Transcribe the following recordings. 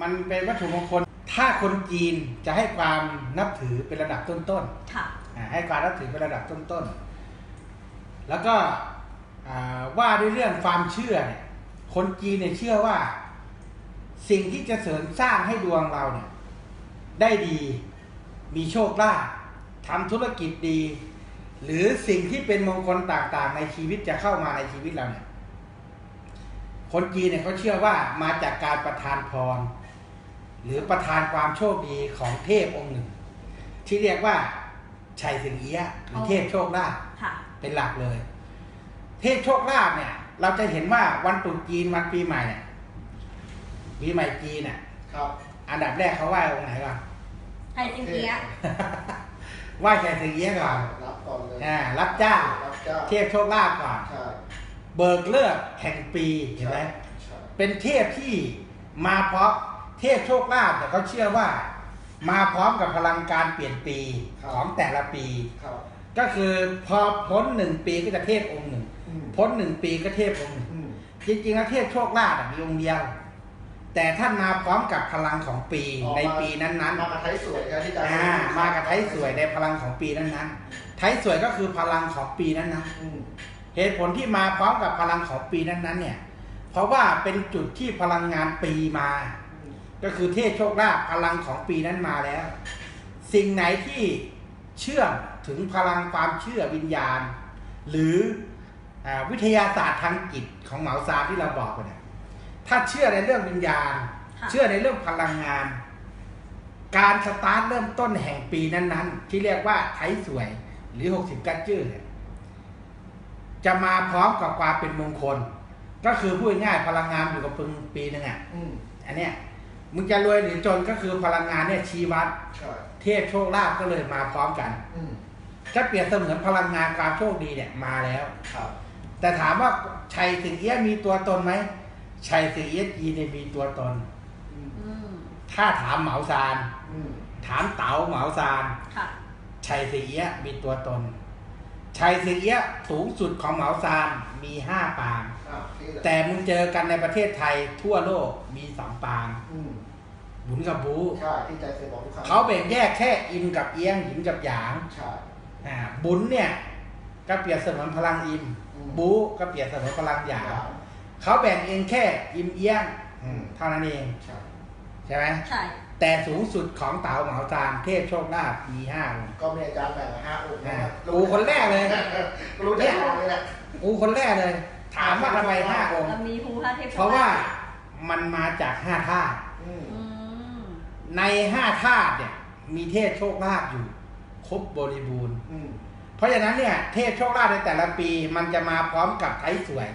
มันเป็นวัตถุมงคล ถ้าคนจีนจะให้ความนับถือเป็นระดับต้นค่ะ ๆอ่าให้ความนับถือเป็นระดับต้นๆ แล้วก็อ่าว่าด้วยเรื่องความเชื่อเนี่ย คนจีนเนี่ยเชื่อว่า สิ่งที่จะเสริมสร้างให้ดวงเราเนี่ย ได้ดี มีโชคลาภทำธุรกิจดี หรือสิ่งที่เป็นมงคลต่างๆ ในชีวิตจะเข้ามาในชีวิตเราเนี่ย คนจีนเนี่ยเขาเชื่อว่ามาจากการประทานพร หรือประทานความโชคดีของเทพองค์หนึ่ง ที่เรียกว่าชัยสิงเอียะหรือเทพโชคลาภค่ะ เป็นหลักเลย เทพโชคลาภเนี่ย เราจะเห็นว่าวันตรุษจีนวันปีใหม่เนี่ยปีใหม่จีนเนี่ยครับอันดับแรกเขาไหว้องค์ไหนก่อนไทยจิงเกียะไหว้ชัยสิงเอียะก่อนรับก่อนเลยอ่ารับเจ้า รับเจ้า เทพโชคลาภก่อน ใช่เบิกเลิกแห่งปีเห็นไหมใช่เป็นเทพที่มาพร้อม เทพโชคลาภแต่เขาเชื่อว่า มาพร้อมกับพลังการเปลี่ยนปีของแต่ละปี ครับ ก็คือพอพ้นหนึ่งปีก็จะเทพองค์หนึ่งอืม พ้นหนึ่งปีก็เทพองค์หนึ่งอืมจริงๆแล้วเทพโชคลาภอะมีองค์เดียว แต่ท่านมาพร้อมกับพลังของปีออกมาในปีนั้นมามาไทยสวยครับที่ๆจะอ่ามากับไทยสวยในพลังของปีนั้นๆ ไทยสวยก็คือพลังของปีนั้นๆอืมเหตุผลที่มาพร้อมกับพลังของปีนั้นๆเนี่ย เพราะว่าเป็นจุดที่พลังงานปีมาอืม ก็คือเทพโชคลาภพลังของปีนั้นมาแล้ว สิ่งไหนที่เชื่อมถึงพลังความเชื่อวิญญาณ หรืออาวิทยาศาสตร์ทางจิตของเหมาซานที่เราบอกไปเนี่ยถ้าเชื่อในเรื่องวิญญาณค่ะเชื่อในเรื่องพลังงาน การสตาร์ทเริ่มต้นแห่งปีนั้นๆ ที่เรียกว่าไทยสวยหรือ 60 กัจจื้อเนี่ยจะมาพร้อมกับความเป็นมงคล ก็คือพูดง่ายๆพลังงานอยู่กับปึงปีหนึ่งอะอืมอันเนี้ย มึงจะรวยหรือจนก็คือพลังงานเนี่ยชี้วัด ใช่เทพโชคลาภก็เลยมาพร้อมกันอืมถ้าเปรียบเสมือนพลังงานความโชคดีเนี่ยมาแล้ว ครับ แต่ถามว่าชัยสิงเอี้ยะมีตัวตนไหมชัยสิงเอี้ยะจีนเนี่ยมีตัวตน อืมอืมถ้าถามเหมาซาน อืมถามเต๋าเหมาซาน ค่ะ ชัยสิงเอี้ยะมีตัวตน ชัยสิงเอี้ยะสูงสุดของเหมาซานมีห้าปางอะนี่ แหละแต่มึงเจอกันในประเทศไทยทั่วโลกมีสองปางอืมบุญกับบูใช่ที่ใจเคยบอกทุกครั้งเขาแบ่งแยกแค่อิมกับเอียงหยินกับหยางใช่อ่าบุญเนี่ยก็เปรียบเสมือนพลังอิมอืมบูก็เปรียบเสมือนพลังหยางอย่างเขาแบ่งเองแค่อิมเอียงอืมเท่านั้นเองใช่ใช่ไหมใช่แต่สูงสุดของเต๋าเหมาจานเทพโชคลาภมีห้าองค์ก็มีอาจารย์แบ่งมาห้าองค์อ่านะกูคนแรกเลยรู้จักองค์นี้แหละกูคนแรกเลย ถามว่าทำไมห้าองค์เรามีภูพระเทพเพราะว่ามันมาจากห้าธาตุอืมอืมในห้าธาตุเนี่ยมีเทพโชคลาภอยู่ ครบบริบูรณ์ อืมเพราะฉะนั้นเนี่ยเทพโชคลาภในแต่ละปีมันจะมาพร้อมกับไทยสวย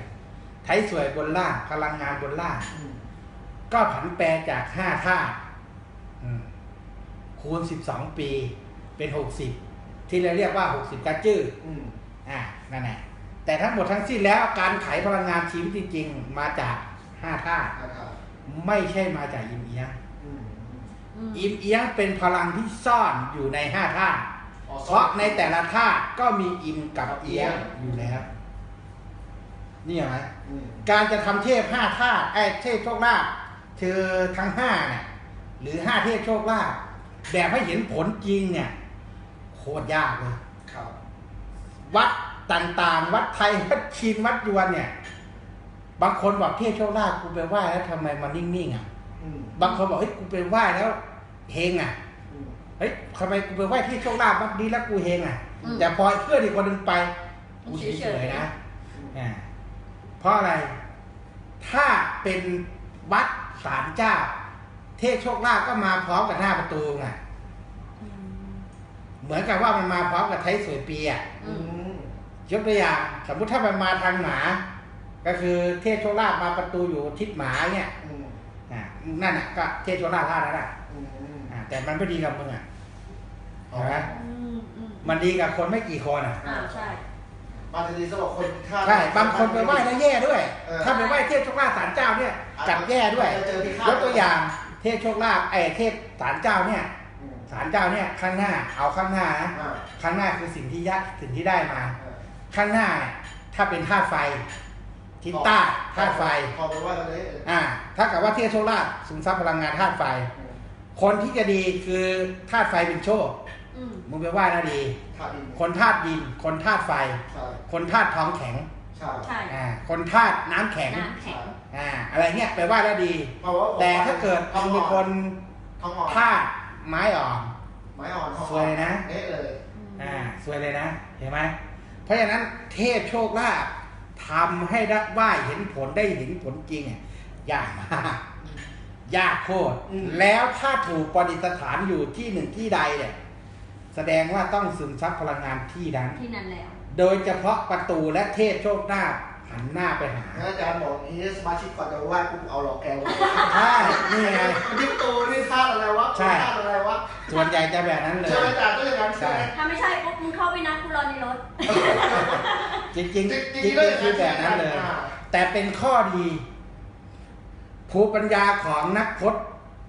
ไทยสวยบนล่างพลังงานบนล่าง อืมก็ผันแปรจากห้าธาตุอืมคูณสิบสองปีเป็นหกสิบที่เราเรียกว่าหกสิบกัจจื้ออืมอ่านั่นแหละ แต่ทั้งหมดทั้งสิ้นแล้วการไขพลังงานชีวิตจริงๆมาจากห้าธาตุนะครับไม่ใช่มาจากอิมเอียงอืมอืมอิมเอียงเป็นพลังที่ซ่อนอยู่ในห้าธาตุอ๋อเพราะในแต่ละธาตุก็มีอิมกับเอียงอยู่แล้วนี่เห็นไหมอืมการจะทำเทพห้าธาตุไอ้เทพโชคลาภคือทั้งห้าเนี่ยหรือห้าเทพโชคลาภแบบให้เห็นผลจริงเนี่ยโคตรยากเลย ครับ วัด ต่างๆ วัดไทย วัดชีนวัดยวนเนี่ย บางคนบอกเทพโชคลาภกูไปไหว้แล้วทำไมมันนิ่งๆอะอืมบางคนบอกเฮ้ยกูไปไหว้แล้วเฮงอะอืมเฮ้ยทำไมกูไปไหว้เทพโชคลาภวัดนี้แล้วกูเฮงอะอืมแต่พอเพื่อนอีกคนหนึ่งไปกูเฉยๆนะอ่าเพราะอะไร ถ้าเป็นวัดศาลเจ้า เทพโชคลาภก็มาพร้อมกับหน้าประตูไงอืมเหมือนกับว่ามันมาพร้อมกับไทยสวยปีอะอือืมม ยกตัวอย่างสมมติถ้ามันมาทางหมา ก็คือเทพโชคลาภมาประตูอยู่ทิศหมาเนี่ยอืมอ่านั่นน่ะก็เทพโชคลาภท่านั้นแหละอืมอ่าแต่มันไม่ดีกับมึงอะอ๋อใช่ไหมอืมอืมมันดีกับคนไม่กี่คนอะ อ่าใช่ บางทีสำหรับคนถ้าใช่ บางคนไปไหว้แล้วแย่ด้วย เออถ้าไปไหว้เทพโชคลาภศาลเจ้าเนี่ยกลับแย่ด้วยจะเจอพิฆาต ยกตัวอย่างเทพโชคลาภไอ้เทพศาลเจ้าเนี่ยอืมศาลเจ้าเนี่ยข้างหน้าเอาข้างหน้านะอ่าข้างหน้าคือสิ่งที่ยะสิ่งที่ได้มา อ่า ข้างหน้าเนี่ยถ้าเป็นธาตุไฟเททิศใต้ธาตุไฟ พอไปว่ากันเลยอ่าถ้ากับว่าเทพโชคลาภสุนทรัพย์พลังงานธาตุไฟ คนที่จะดีคือธาตุไฟเป็นโชค อืมมึงไปว่านะดีธาตุดินคนธาตุดิน คนธาตุไฟ ใช่คนธาตุท้องแข็ง ใช่ใช่อ่า คนธาตุน้ำแข็ง น้ำแข็ง อ่า อะไรเงี้ยไปว่าแล้วดี เพราะว่าแต่ถ้าเกิดทอมึงงอ่เป็นอนคนทองอ่อนธาตุไม้อ่อน ไม้อ่อนทองสวยเลยนะเอ๊ะเลย อ่า สวยเลยนะ เห็นไหม เพราะฉะนั้นเทพโชคลาภทำให้ได้ไหวเห็นผลได้เห็นผลจริงอะยากมากยากโคตร แล้วถ้าถูกปฏิสถานอยู่ที่หนึ่งที่ใดเนี่ยแสดงว่าต้องซึมซับพลังงานที่นั้น ที่นั่นแล้ว โดยเฉพาะประตูและเทพโชคลาภ หันหน้าไปหางั้นอาจารย์บอกอย่างนี้สมาชิกก่อนจะไหว้ปุ๊บเอาหลอกแกไว้ใช่นี่ไงนี่ประตูนี่ธาตุอะไรวะใช่ธาตุอะไรวะส่วนใหญ่จะแบบนั้นเลยใช่ไหมอาจารย์ก็อย่างนั้นใช่ไหมถ้าไม่ใช่ปุ๊บมึงเข้าไปนัดกูรอในรถจริงๆจริงจริงจริงๆก็อย่างคือแบบนั้นเลยอ่าแต่เป็นข้อดีภูมิปัญญาของนักพจน์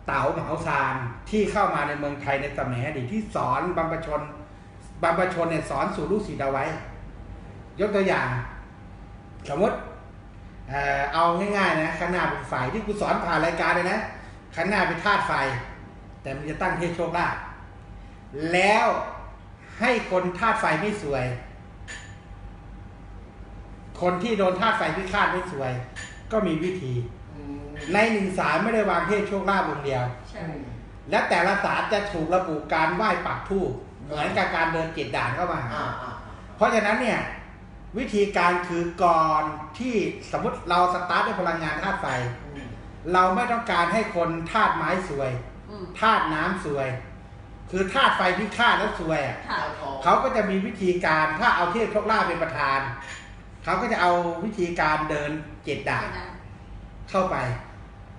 เต๋าเหมาซานที่เข้ามาในเมืองไทยในสมัยอดีตที่สอนบรรพชนบรรพชนเนี่ยสอนสู่ลูกศิษย์เอาไว้ ยกตัวอย่าง สมมติเอ่อเอาง่ายๆนะข้างหน้าเป็นไฟที่กูสอนผ่านรายการเลยนะข้างหน้าเป็นธาตุไฟ แต่มันจะตั้งเทพโชคลาภแล้วให้คนธาตุไฟไม่สวย คนที่โดนธาตุไฟพิฆาตไม่สวย ก็มีวิธีอืมในหนึ่งสารไม่ได้วางเทพโชคลาภองค์เดียวใช่อืมและแต่ละสารจะถูกระบุการไหว้ปักธูปเหมือนกับการเดินเจ็ดด่านเข้ามาหาอ่าอ่าเพราะฉะนั้นเนี่ย วิธีการคือก่อนที่สมมติเราสตาร์ทด้วยพลังงานธาตุไฟอืมเราไม่ต้องการให้คนธาตุไม้สวยอืมธาตุน้ำสวย คือธาตุไฟพิฆาตแล้วสวยอะ ค่ะธาตุทองเขาก็จะมีวิธีการถ้าเอาเทพโชคลาภเป็นประธาน เขาก็จะเอาวิธีการเดินเจ็ดด่านเข้าไป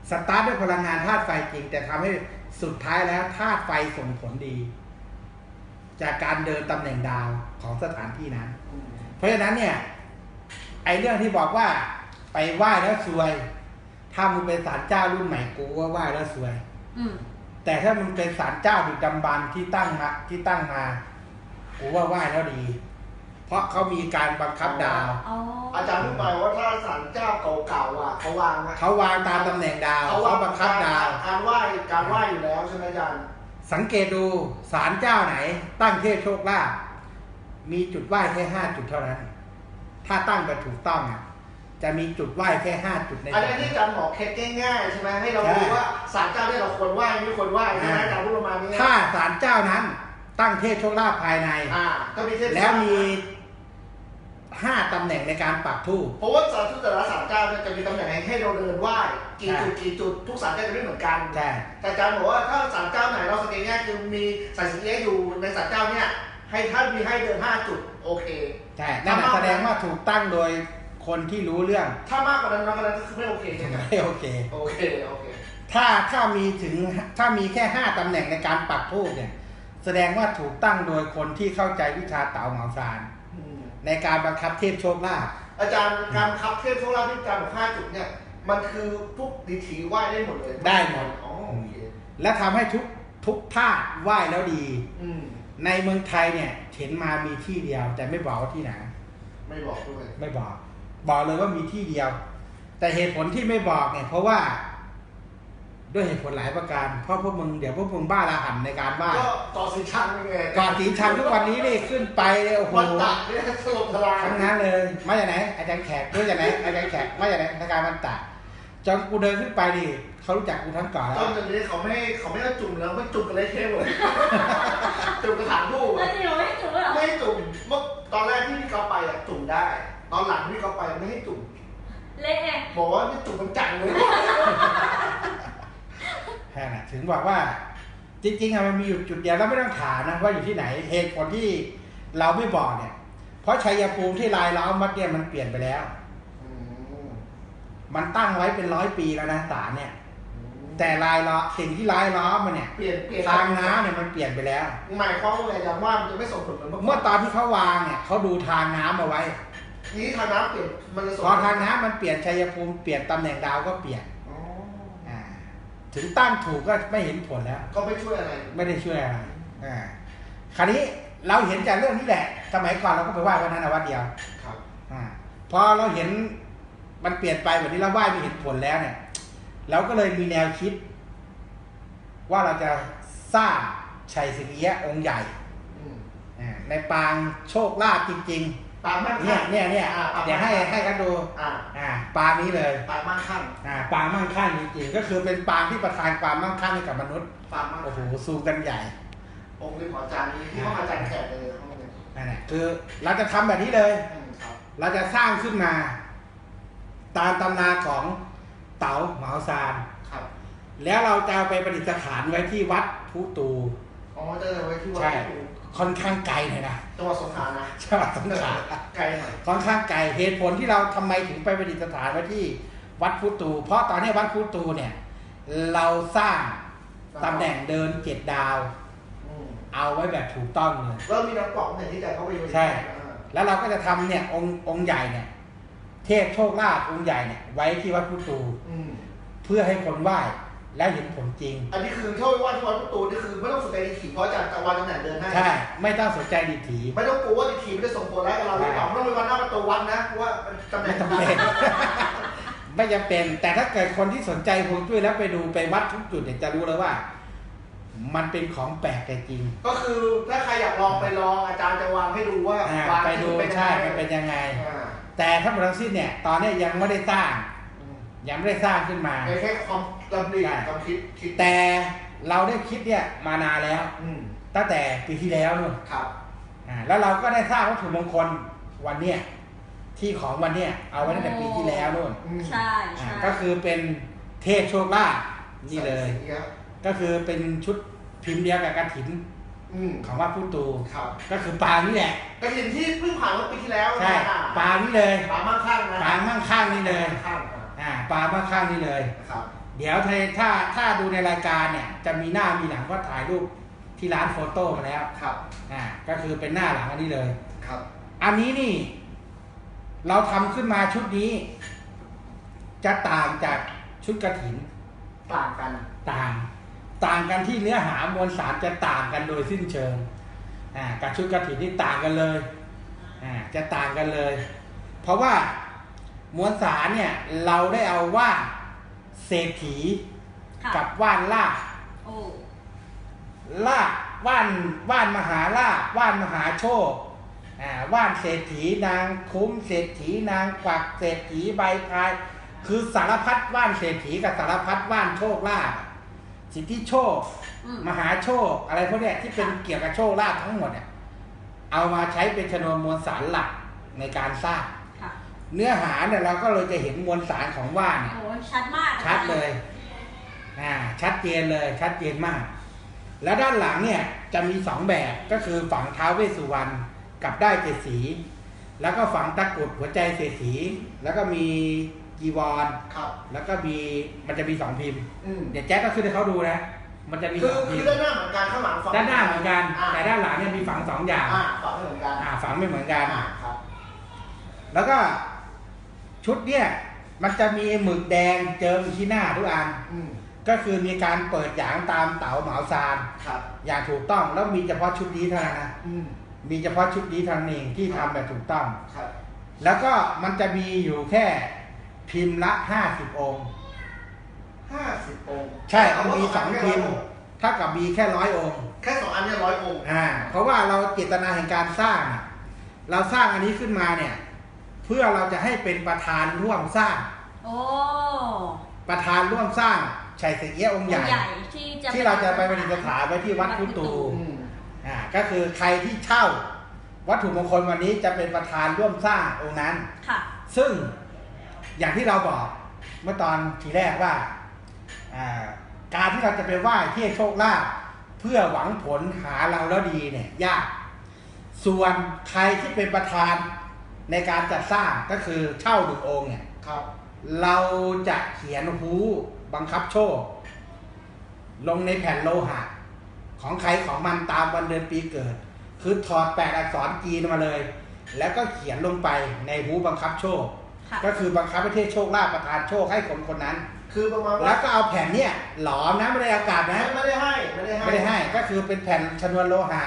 สตาร์ทด้วยพลังงานธาตุไฟจริง แต่ทำให้สุดท้ายแล้วธาตุไฟส่งผลดี จากการเดินตำแหน่งดาวของสถานที่นั้น อืม เพราะฉะนั้นเนี่ยไอ้เรื่องที่บอกว่าไปไหว้แล้วซวย ถ้ามึงเป็นศาลเจ้ารุ่นใหม่กูว่าไหว้แล้วซวย อืมแต่ถ้ามึงเป็นศาลเจ้าดึกดำบรรพ์ที่ตั้งมาที่ตั้งมากูว่าไหว้แล้วดี เพราะเขามีการบังคับดาว อ๋ออาจารย์พูดไปว่าถ้าศาลเจ้าเก่าๆอะเขาวางนะเขาวางตามตำแหน่งดาวเขาเขาวางบังคับดาว การไหว้การไหว้อยู่แล้วใช่ไหมอาจารย์ สังเกตดูศาลเจ้าไหน ตั้งเทพโชคลาภ มีจุดไหว้แค่ห้าจุดเท่านั้น ถ้าตั้งแบบถูกต้องอะจะมีจุดไหว้แค่ห้าจุดในอันศานี้ลที่อาจารย์บอกเคล็ดง่ายๆใช่ไหมให้เราใช่รู้ว่าศาลเจ้าที่เราควรไหว้ไม่ควรไหว้ใช่ไหมอาจารย์พูดประมาณนี้นะถ้าศาลเจ้านั้น ตั้งเทพโชคลาภภายในอ่าก็มีเทพแล้วมีห้าตำแหน่งในการปักธูปเพราะว่าศาลทุกแต่ละศาลเจ้าเนี่ยจะมีตำแหน่งให้เราเดินไหว้กี่ใช่จุดกี่จุดทุกศาลเจ้าจะไม่เหมือนกันใช่แต่อาจารย์บอกว่าถ้าศาลเจ้าไหนเราสังเกตง่ายคือมีสายสิญจนอยู่ในศาลเจ้าเนี่ย ให้ท่านมีให้เดินห้าจุด โอเค ใช่นั่นนะแสดงว่าถูกตั้งโดยคนที่รู้เรื่อง ถ้ามากกว่านั้นน้อยกว่านั้นก็คือไม่โอเคใช่ไหมไม่โอเค โอเค โอเค ถ้าถ้ามีถึงถ้ามีแค่ห้าตำแหน่งในการปักธูปเนี่ย แสดงว่าถูกตั้งโดยคนที่เข้าใจวิชาเต๋าเหมาซาน อืมในการบังคับเทพโชคลาภอาจารย์การคับเทพโชคลาภที่อาจารย์บอกห้าจุดเนี่ย มันคือทุกดีถีไหว้ได้หมดเลยได้หมด อ๋อโอเค และทำให้ทุกทุกธาตุไหว้แล้วดี อืม ในเมืองไทยเนี่ยเห็นมามีที่เดียว แต่ไม่บอกว่าที่ไหนไม่บอกด้วยไม่บอก บอกเลยว่ามีที่เดียว แต่เหตุผลที่ไม่บอกเนี่ย เพราะว่าด้วยเหตุผลหลายประการ เพราะพวกมึงเดี๋ยวพวกมึงบ้าระห่ำในการบ้าก็ต่อสีชังยังไงก่อนสีชังทุกวันนี้นี่ขึ้นไปเลยโอ้โหวันตัดเนี่ยถล่มทลายทั้งนั้นเลย มาจากไหนอาจารย์แขกมาจากไหนอาจารย์แขกมาจากไหนทางการมันตะ จนกูเดินขึ้นไปดิเขารู้จักกูทั้งเก่อนแล้ตอวนนี้เขาไม่เขาไม่ให้จุ่มแล้วไม่จุ่มกันเลยเทพเลยจุ่มกระถางทูบแล้วจริงเหรอไม่ถูกเหรอไม่ให้จุ่มเมื่อตอนแรกที่พี่เขาไปอะจุ่มได้ ตอนหลังพี่เขาไปไม่ให้จุ่มเละไงบอกว่านี่จุ่มมันจังเลยแค่นั้นถึงบอกว่า จริงๆอะมันมีอยู่จุดเดียวแล้วไม่ต้องถามนะว่าอยู่ที่ไหนเหตุผลที่เราไม่บอกเนี่ย เพราะชัยภูมิที่ลายล้อมวัดเนี่ยมันเปลี่ยนไปแล้วอืม มันตั้งไว้เป็นร้อยปีแล้วนะศาลเนี่ย แต่ลายล้อสิ่งที่ลายล้อมมันเนี่ยเปลี่ยนเปลี่ยนทางน้ำเนี่ยมันเปลี่ยนไปแล้ว หมายความว่าไงอาจารย์ว่ามันจะไม่ส่งผลเหมือนเมื่อตอนที่เขาวางเนี่ยเขาดูทางน้ำเอาไว้นี้ทางน้ำเปลี่ยนมันจะส่งพอทางน้ำมันเปลี่ยนชัยภูมิเปลี่ยนตำแหน่งดาวก็เปลี่ยนอ๋ออ่าถึงตั้งถูกก็ไม่เห็นผลแล้ว ก็ไม่ช่วยอะไรไม่ได้ช่วยอะไรอ่าคราวนี้เราเห็นจากเรื่องนี้แหละ สมัยก่อนเราก็ไปไหว้วันนั้นนะวัดเดียวครับอ่าพอเราเห็น มันเปลี่ยนไปแบบนี้เราไหว้มีเหตุผลแล้วเนี่ยเราก็เลยมีแนวคิด ว่าเราจะสร้างชัยสิงเอียะองค์ใหญ่อืมอ่าในปางโชคลาภจริงปางมั่งๆเนี่ยเนี่ยเนี่ยอ่าปางเดี๋ยวให้ให้กันดูอ่าอ่าปางนี้เลยปางมั่งคั่งอ่าปางมั่งคั่งจริงๆก็คือเป็นปางที่ประทานความมั่งคั่งให้กับมนุษย์ปางมั่งโอ้โหคั่งซูมกันใหญ่ องค์นี้ของอาจารย์นี้ที่ห้องอาจารย์แขกเลยห้องนี้นั่นแหละคือเราจะทำแบบนี้เลยอืมครับเราจะสร้างขึ้นมา ตามตำนาของเต๋าเหมาซานครับแล้วเราจะเอาไปประดิษฐานไว้ที่วัดพุตูอ๋อเจอไว้ที่วัดใช่ค่อนข้างไกลเลยนะจังหวัดสงขลานะจังหวัดสงขลาไกลหน่อยค่อนข้างไกลเหตุผลที่เราทำไมถึงไปประดิษฐานไว้ที่วัดพุตู เพราะตอนนี้วัดพุตูเนี่ย เราสร้างตำแหน่งเดินเจ็ดดาวอืมเอาไว้แบบถูกต้องเลยเริ่มมีน้ำกล่องเนี่ยที่จะเข้าไปอยู่ใช่อ่าแล้วเราก็จะทำเนี่ยองค์องค์ใหญ่เนี่ย เทพโชคลาภองค์ใหญ่เนี่ยไว้ที่วัดพุตูอืมเพื่อให้คนไหว้และเห็นผลจริง อันนี้คือเข้าไปว่าที่วัดประตูนี่คือไม่ต้องสนใจดีถีเพราะอาจารย์จะวางตำแหน่งเดินให้ใช่ ไม่ต้องสนใจดีถี ไม่ต้องกลัวว่าดีถีไม่ได้ส่งผลร้ายกับเราหรือเปล่าไม่ต้องไปวันหน้าประตูวัดนะเพราะว่าตำแหน่ไม่งจำเป็น ไม่จำเป็น แต่ถ้าเกิดคนที่สนใจฮวงจุ้ยแล้วไปดูไปวัดทุกจุดเนี่ยจะรู้แล้วว่า มันเป็นของแปลกแต่จริงก็คือถ้าใครอยากลองไปลองอาจารย์จะวางให้ดูว่าอ่าวางไปดูเป็นยังใช่ ไงมันเป็นยังไง อ่า แต่ถ้าหมดทั้งสิ้นเนี่ยตอนเนี้ยยังไม่ได้สร้างอืมยังไม่ได้สร้างขึ้นมาในแค่ความลำดีใช่ความคิดคิดแต่เราได้คิดเนี่ยมานานแล้ว อืมตั้งแต่ปีที่แล้วนู่นครับ อ่าแล้วเราก็ได้สร้างวัตถุมงคลวันเนี้ยที่ของวันเนี้ยเอาไว้ตั้งแต่ปีที่แล้วนู่นอืมใช่อ่าใช่ก็คือเป็นเทพโชคลาภนี่เลยใส่สีครับก็คือเป็นชุดพิมพ์เดียวกับกระถิน อืมของวัดพุตูครับก็คือปางนี่แหละกระถินที่เพิ่งผ่านเมื่อปีที่แล้วใช่นะปางนี่เลยปางมั่งคั่งนะปางมั่งคั่งนี่เลยมั่งคั่งอะอ่าปางมั่งคั่งนี่เลย ครับ เดี๋ยวถ้าถ้าถ้าดูในรายการเนี่ยจะมีหน้ามีหลังก็ถ่ายรูปที่ร้านโฟโต้มาแล้วครับ อ่าก็คือเป็นหน้าหลังอันนี้เลย ครับ อันนี้นี่ เราทำขึ้นมาชุดนี้ จะต่างจากชุดกระถินต่างกัน ต่าง ต่างกันที่เนื้อหามวลสารจะต่างกันโดยสิ้นเชิงอ่ากับชุดกระถินที่ต่างกันเลยอ่าจะต่างกันเลย เพราะว่ามวลสารเนี่ยเราได้เอาว่านเศรษฐีค่ะกับว่านล่าภโอ้ลาบว่านว่านมหาลาบว่านมหาโชคอ่าว่านเศรษฐีนางคุ้มเศรษฐีนางกวักเศรษฐีใบพาย คือสารพัดว่านเศรษฐีกับสารพัดว่านโชคลาภ สิทธิโชค อืมมหาโชค อะไรพวกเนี้ยที่เป็นเกี่ยวกับโชคลาภทั้งหมดเนี่ยเอามาใช้เป็นชนวนมวลสารหลักในการสร้าง ค่ะเนื้อหาเนี่ยเราก็เลยจะเห็นมวลสารของว่านเนี่ย โอ้ชัดมากชัดเลยอ่าชัดเจนเลย ชัดเจนมาก แล้วด้านหลังเนี่ยจะมีสองแบบก็คือฝังท้าวเวสสุวรรณกับได้เจ็ดสี แล้วก็ฝังตะกรุดหัวใจเศรษฐี แล้วก็มี จีวรครับแล้วก็มีมันจะมีสองพิมพ์ อืมเดี๋ยวแจ๊คก็ขึ้นให้เขาดูนะ มันจะมีคืสอองพิคือมพ์ด้านหน้าเหมือนกันข้างหลังฝั่งด้านหน้าเหมือนกันอ่าแต่ด้านหลังเนี่ยมีฝังสองอย่างอ่าฝั่งไม่เหมือนกันอ่าฝังไม่เหมือนกัน อ่าครับแล้วก็ชุดเนี่ยมันจะมีหมึกแดงเจิมอยู่ที่หน้าทุกอัน อืมก็คือมีการเปิดหยางตามเต๋าเหมาซานครับอย่างถูกต้องแล้วมีเฉพาะชุดนี้เท่านั้นนะอืมมีเฉพาะชุดนี้เท่านั้นเองที่ทำแบบถูกต้อง ครับแล้วก็มันจะมีอยู่แค่ พิมพ์ละห้าสิบองค์ ห้าสิบองค์ใช่มันมีเาสองแค่พิมพ์ร้ยค์เท่ากับมีแค่ร้อยองค์ แค่สองอันเนี่ยร้อยองค์อ่า เพราะว่าเราเจตนาแห่งการสร้างอะเราสร้างอันนี้ขึ้นมาเนี่ย เพื่อเราจะให้เป็นประธานร่วมสร้าง โอ้ประธานร่วมสร้างชัยสิงเอี้ยองค์ใหญ่ ที่จะที่เราจะไปประดิษฐานไว้ที่วัดพุตูอืมอ่าก็คือใครที่เช่า วัตถุมงคลวันนี้จะเป็นประธานร่วมสร้างองค์นั้น ค่ะ ซึ่ง อย่างที่เราบอกเมื่อตอนทีแรกว่าการที่เราจะไปไหว้เที่โชคลาภเพื่อหวังผลหาเราแล้วดีเนี่ยยาก ส่วนใครที่เป็นประธานในการจัดสร้างก็คือเช่าหนึ่งองค์เนี่ยครับ เราจะเขียนฮูบังคับโชค ลงในแผ่นโลหะ ของใครของมันตามวันเดือนปีเกิด คือถอดแปดอักษรจีนมาเลย แล้วก็เขียนลงไปในฮูบังคับโชค ค่ะก็คือบังคับประเทศโชคลาภประทานโชคให้คนคนนั้น คือประมาณแล้ว่าวก็เอาแผ่นเนี่ยหลอมนะไม่ได้เอากาศนะไม่ได้ให้ไม่ได้ให้ไม่ได้ให้ก็คือเป็นแผ่นชนวนโลหะ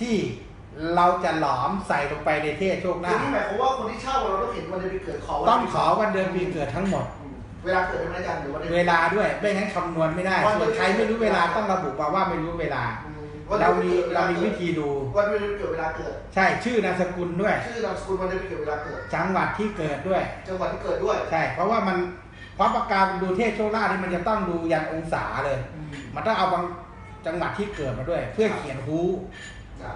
ที่เราจะหลอมใส่ลงไปในเทศโชคคืลาอภนี่หมายความว่าคนที่เช่าเราต้องเห็นวันเดือนปีเกิดขอวันต้องขอวันเดือนปีเกิดทั้งหมดอืมเวลาเกิดได้ไหมอาจารย์หรือวันดือน เวลาด้วยไม่งั้นคำนวณไม่ได้วันเดืส่อนวนใครไม่รู้เวลาต้องระบุมาว่าไม่รู้เวลา อืม วันเราดือนมีปีกิดเรามีวิธีดู วันเดือนปีเกิดเวลาเกิด ใช่ชื่อนามสกุลด้วย ชื่อนามสกุลวันเดือนปีเกิดเวลาเกิด จังหวัดที่เกิดด้วย จังหวัดที่เกิดด้วย ใช่ เพราะว่ามันเพราะประการดูเทศโชคลาภนี่มันจะต้องดูยันองศาเลย อืม มันต้องเอาบางจังหวัดที่เกิดมาด้วย เพื่อเขียนฮู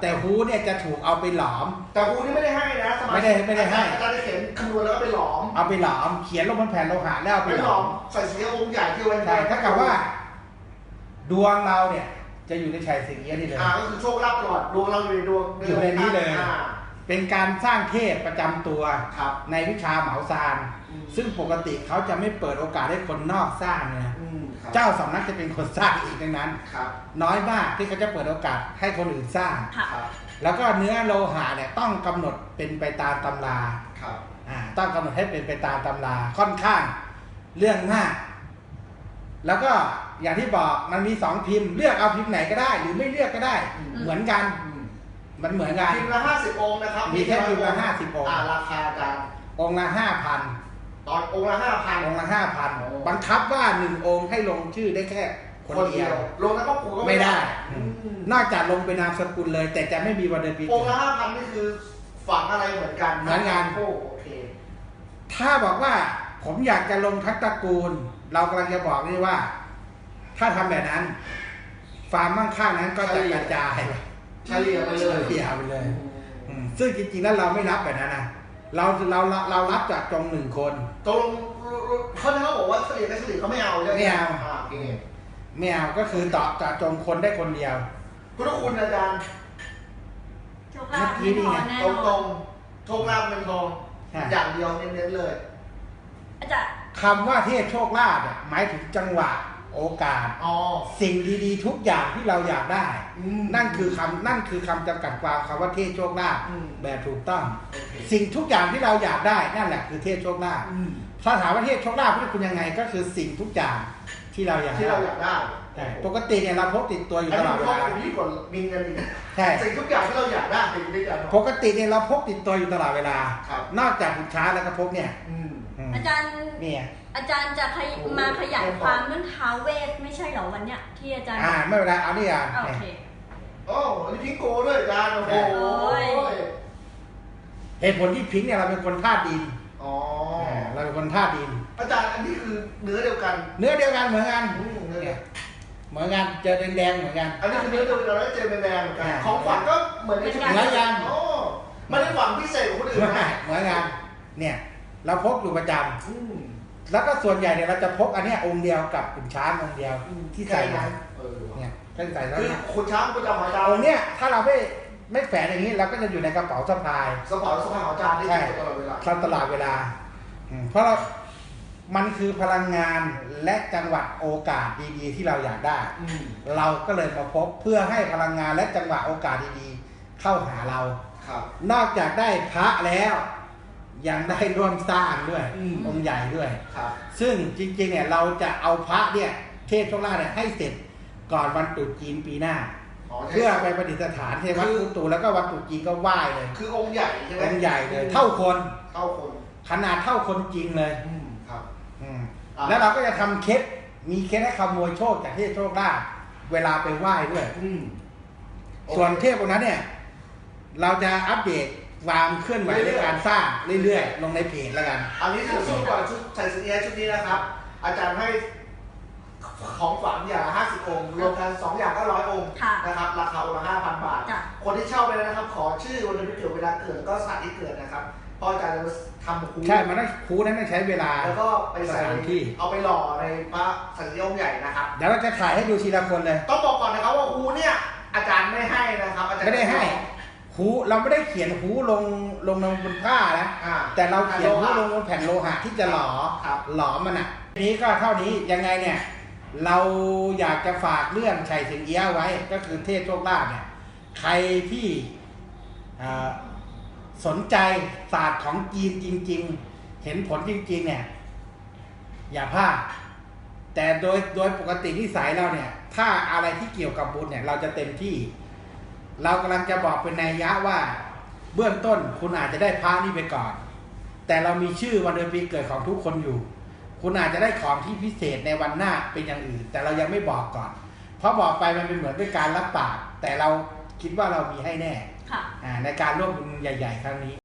แต่ฮูเนี่ยจะถูกเอาไปหลอม แต่ครูนี่ไม่ได้ให้นะสมาชิกไม่ได้ไม่ได้ให้ อาจารย์จะเขียนคำนวณแล้วก็ไปหลอมเอาไปหลอม เขียนลงบนแผ่นโลหะแล้วเอาไปไปหหลลออมม ใส่สีองค์ใหญ่ที่ไว้ ใช่ถ้ากับว่า ดวงเราเนี่ย จะอยู่ในชัยสิงเอี้ยนี่เลย อ่าก็คือโชคลาภตลอดดวงเราอยู่ในดวงอยู่ในนี้เลย อ่า เป็นการสร้างเทพประจำตัวครับในวิชาเหมาซาน อืม ซึ่งปกติเขาจะไม่เปิดโอกาสให้คนนอกสร้างนะอืมครับเจ้าสำนักจะเป็นคนสร้างอีกดังนั้น ครับน้อยมากที่เขาจะเปิดโอกาสให้คนอื่นสร้าง ค่ะ ครับแล้วก็เนื้อโลหะเนี่ยต้องกำหนดเป็นไปตามตำราครับอ่าต้องกำหนดให้เป็นไปตามตำราค่อนข้างเรื่องมาก แล้วก็ อย่างที่บอกมันมีสองพิมพ์เลือกเอาพิมพ์ไหนก็ได้ หรือไม่เลือกก็ได้อืมเหมือนกันอืมมันเหมือนกัน พิมพ์ละห้าสิบองค์นะครับมีแค่พิมพ์ละ50องค์อ่าราคาอาจารย์องค์ละห้าพันตอนองค์ละห้าพันองค์ละห้าพันโอ้บังคับว่าหนึ่งองค์ให้ลงชื่อได้แค่คนเดียว ลงแล้วก็ผูกก็ไม่ได้อืมนอกจากลงเป็นนามสกุลเลย แต่จะไม่มีวันเดือนปีองเกิค์ดละห้าพันนี่คือฝังอะไรเหมือนกันเหมือนกันโอ้โอเค ถ้าบอกว่าผมอยากจะลงทั้งตระกูล เรากำลังจะบอกนี่ว่า ถ้าทำแบบนั้นฟาร์มมั่งคั่งนั้นก็จะกระจายเฉลี่ยไปเลยเฉลี่ยไปเลยอืมซึ่งจริงๆแล้วเราไม่รับแบบนั้นนะเราเราเราเรารับจากจงหนึ่งคนตกลงเขาที่เขาบอกว่าเฉลี่ยกับเฉลี่ยเขาไม่เอาใช่ไหมไม่เอาโอเคไม่เอาก็คือต่อจากจงคนได้คนเดียวพุทธคุณอาจารย์โชคลาภเมื่อกี้นี่ไงแน่ตรงนตรอนงๆโชคลาภเงินทองใช่อย่างเดียวเน้นๆเลยอาจารย์คำว่าเทพโชคลาภเนี่ยหมายถึงจังหวะ โอกาส อ๋อ สิ่งดีๆ ทุกอย่างที่เราอยากได้ อืมนั่นคือคำนั่นคือคำจำกัดความคำว่าเทพโชคลาภอืม แบบถูกต้องโอเคสิ่งทุกอย่างที่เราอยากได้นั่นแหละคือเทพโชคลาภอืมถ้าถามว่าเทพโชคลาภพุทธคุณยังไง ก็คือสิ่งทุกอย่างที่เราอยากที่ได้เราอยากได้ใช่ปกติเนี่ยเราพกติดตัวอยู่อันตนี้ลอดเวเขาลาเป็นที่กดมีเงินอีกใช่ สิ่งทุกอย่างที่เราอยากได้สิ่งที่อยากได้ปกติเนี่ยเราพกติดตัวอยู่ตลอดเวลา ครับ นอกจากขุนช้าแล้วก็พกเนี่ยอืม อืมอาจารย์เนี่ย อาจารย์จะขยโอ้มาขยายความเรื่องท้าวเวทไม่ใช่เหรอวันเนี้ยที่อาจารย์อ่าไม่เป็นไรเอานี่อะโอเค โอ้อันนี้พิงโกด้วยอาจารย์โอ้โหโอ้ย เหตุผลที่พิงค์เนี่ยเราเป็นคนธาตุดินอ๋ออ่าเราเป็นคนธาตุดิน อาจารย์อันนี้คือเนื้อเดียวกัน เนื้อเดียวกันเหมือนกันอืมเนื้อเดียว เหมือนกันเจอแดงๆเหมือนกัน อันนี้คือเนื้อเดียวกันเราได้เจอเป็นแดงเหมือนกันอ่าของฝันก็เหมือนในชุดเหมือนกัน โอ้ไม่ได้ฝังพิเศษกว่าคนอื่นนะเหมือนกันเนี่ย เราพกอยู่ประจำอืม แล้วก็ส่วนใหญ่เนี่ยเราจะพกอันเนี้ยองค์เดียวกับขุนช้างองค์เดียวที่ใส่แค่มานั้นเออเนี่ยก็ใส่แล้วคือเนี่ยคุณช้างประจำของอาจารย์องค์เนี้ยถ้าเราไม่ไม่แฝงอย่างนี้เราก็จะอยู่ในกระเป๋าสะพาย สปอร์ตสปอร์ตของอาจารย์ได้ใช่อยู่ตลอดเวลาตลอดเวลาอืมเพราะเรา มันคือพลังงานและจังหวะโอกาสดีๆ ที่เราอยากได้ อืม เราก็เลยมาพบเพื่อให้พลังงานและจังหวะโอกาสดีๆ เข้าหาเรา ครับ นอกจากได้พระแล้ว ยังได้ร่วมสร้างด้วยอืม องค์ใหญ่ด้วย ครับ ซึ่งจริงๆเนี่ยเราจะเอาพระเนี่ยเทพโชคลาภเนี่ยให้เสร็จก่อนวันตรุษจีนปีหน้าอ๋อเพื่อไปประดิษฐานเทวัดกุตูแล้วก็วันตรุษจีนก็ไหว้เลยคือองค์ใหญ่ใช่ไหมองค์ใหญ่เลย เท่าคนเท่าคนขนาดเท่าคนจริงเลยอืมครับ อืมอ่า แล้วเราก็จะทำเคล็ดมีเคล็ดให้ขโมยโชคจากเทพโชคลาภเวลาไปไหว้ด้วย อืม ส่วนเทพองค์นั้นเนี่ย เราจะอัปเดต ความเคลื่อนไหวในการสร้างเรื่อยๆ ลงในเพจแล้วกัน อันนี้คือชุดก่อนชุดใส่สินเอียชุดนี้นะครับ อาจารย์ให้ของฝันอย่างละห้าสิบองค์รวมกันสองอย่างก็ร้อยองค์ค่ะนะครับราคาองค์ละห้าพันบาท จ้ะ คนที่เช่าไปแล้วนะครับ ขอชื่อวันเดือนปีเกิดเวลาเกิดแล้วก็สถานที่เกิดนะครับเพราะอาจารย์จะทำคูใช่ มันต้องครูนั้นต้องใช้เวลา แล้วก็ไปใส่สถานที่ เอาไปหล่อในพระสันติองค์ใหญ่นะครับ เดี๋ยวเราจะถ่ายให้ดูทีละคนเลย ต้องบอกก่อนนะครับว่าครูเนี่ยอาจารย์ไม่ให้นะครับอาจารย์ไม่ได้ให้ หูเราไม่ได้เขียนหูลงลงลงบนผ้านะอ่าแต่เราเขียนหูลงบนแผ่นโลหะที่จะหลอครับ หลอมมันอะทีนี้ก็เท่านี้ยังไงเนี่ย เราอยากจะฝากเรื่องชัยสิงเอี้ยะไว้ก็คือเทพโชคลาภเนี่ย ใครที่อ่าสนใจศาสตร์ของจีนจริง ๆ เห็นผลจริง ๆ เนี่ย อย่าพลาดแต่โดยโดยปกตินิสัยเราเนี่ย ถ้าอะไรที่เกี่ยวกับบุญเนี่ย เราจะเต็มที่ เรากำลังจะบอกเป็นนัยยะว่า เบื้องต้นคุณอาจจะได้พระนี่ไปก่อน แต่เรามีชื่อวันเดือนปีเกิดของทุกคนอยู่ คุณอาจจะได้ของที่พิเศษในวันหน้าเป็นอย่างอื่น แต่เรายังไม่บอกก่อน เพราะบอกไปมันเป็นเหมือนด้วยการรับปาก แต่เราคิดว่าเรามีให้แน่ค่ะอ่าในการร่วมบุญใหญ่ ๆ ครั้งนี้